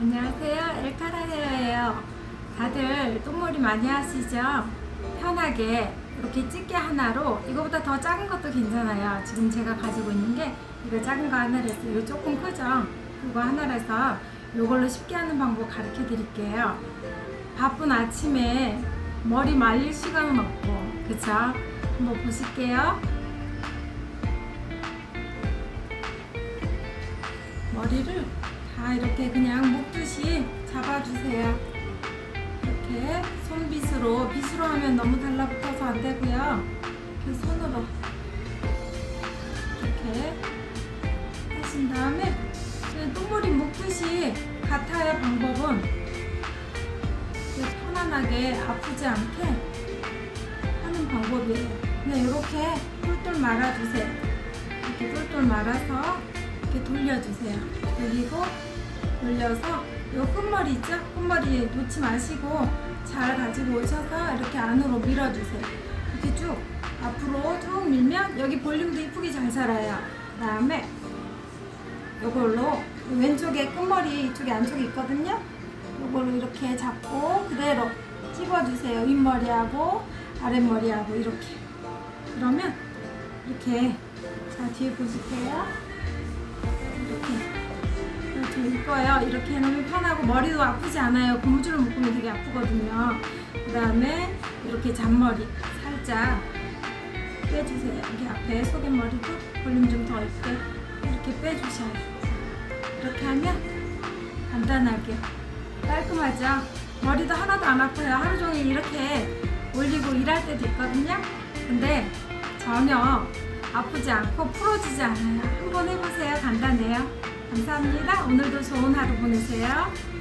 안녕하세요. 엘카라 헤어예요. 다들 똥머리 많이 하시죠? 편하게 이렇게 집게 하나로 이거보다 더 작은 것도 괜찮아요. 지금 제가 가지고 있는 게 이거 작은 거 하나를 해서 이 조금 크죠? 이거 하나를 해서 이걸로 쉽게 하는 방법 가르쳐 드릴게요. 바쁜 아침에 머리 말릴 시간은 없고 그쵸? 한번 보실게요. 머리를 다 이렇게 그냥 잡아주세요. 이렇게 손빗으로 빗으로 하면 너무 달라붙어서 안 되고요. 이렇게 손으로 이렇게 하신 다음에 똥머리 묶듯이 같아요 방법은 편안하게 아프지 않게 하는 방법이에요. 그냥 이렇게 똘똘 말아주세요. 이렇게 똘똘 말아서 이렇게 돌려주세요. 돌리고 돌려서 요 끝머리 있죠? 끝머리 놓지 마시고 잘 가지고 오셔서 이렇게 안으로 밀어주세요. 이렇게 쭉 앞으로 쭉 밀면 여기 볼륨도 이쁘게 잘 살아요. 그 다음에 요걸로 왼쪽에 끝머리 이쪽에 안쪽에 있거든요. 요걸로 이렇게 잡고 그대로 찝어주세요. 윗머리하고 아랫머리하고 이렇게. 그러면 이렇게 자 뒤에 보실게요. 이렇게 좀 이뻐요. 이렇게 해놓으면 편하고 머리도 아프지 않아요. 고무줄을 묶으면 되게 아프거든요. 그 다음에 이렇게 잔머리 살짝 빼주세요. 여기 앞에 속에머리도 볼륨 좀 더 있게 이렇게 빼주셔요. 이렇게 하면 간단하게 깔끔하죠? 머리도 하나도 안 아파요. 하루 종일 이렇게 올리고 일할 때도 있거든요. 근데 전혀 아프지 않고 풀어지지 않아요. 한번 해보세요. 간단해요. 감사합니다. 오늘도 좋은 하루 보내세요.